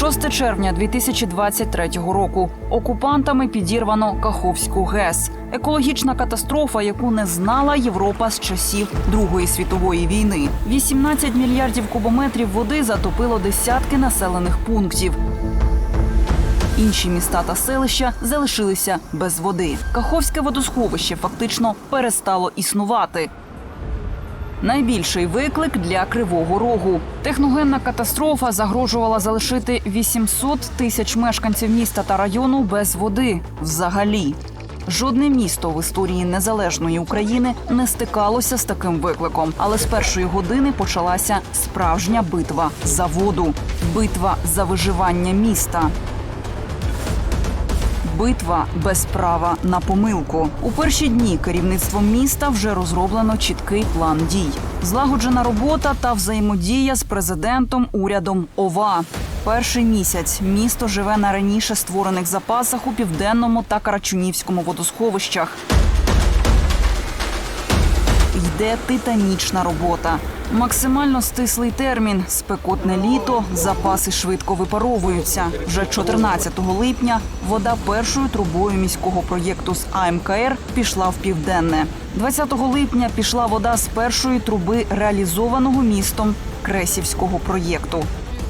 6 червня 2023 року. Окупантами підірвано Каховську ГЕС. Екологічна катастрофа, яку не знала Європа з часів Другої світової війни. 18 мільярдів кубометрів води затопило десятки населених пунктів. Інші міста та селища залишилися без води. Каховське водосховище фактично перестало існувати. Найбільший виклик для Кривого Рогу. Техногенна катастрофа загрожувала залишити 800 тисяч мешканців міста та району без води. Взагалі. Жодне місто в історії незалежної України не стикалося з таким викликом. Але з першої години почалася справжня битва за воду, битва за виживання міста. Битва без права на помилку. У перші дні керівництвом міста вже розроблено чіткий план дій. Злагоджена робота та взаємодія з президентом, урядом ОВА. Перший місяць місто живе на раніше створених запасах у південному та Карачунівському водосховищах. Йде титанічна робота. Максимально стислий термін, спекотне літо, запаси швидко випаровуються. Вже 14 липня вода першою трубою міського проєкту з АМКР пішла в південне. 20 липня пішла вода з першої труби реалізованого містом Кресівського проєкту.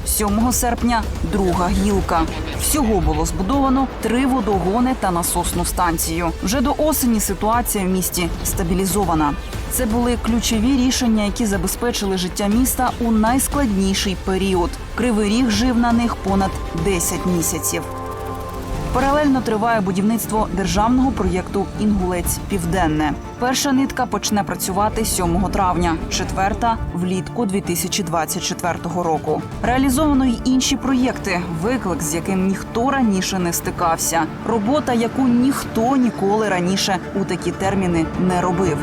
7 серпня друга гілка. Всього було збудовано три водогони та насосну станцію. Вже до осені ситуація в місті стабілізована. Це були ключові рішення, які забезпечили життя міста у найскладніший період. Кривий ріг жив на них понад 10 місяців. Паралельно триває будівництво державного проєкту Інгулець Південне. Перша нитка почне працювати 7 травня, четверта влітку 2024 року. Реалізовано й інші проєкти, виклик, з яким ніхто раніше не стикався. Робота, яку ніхто ніколи раніше у такі терміни не робив.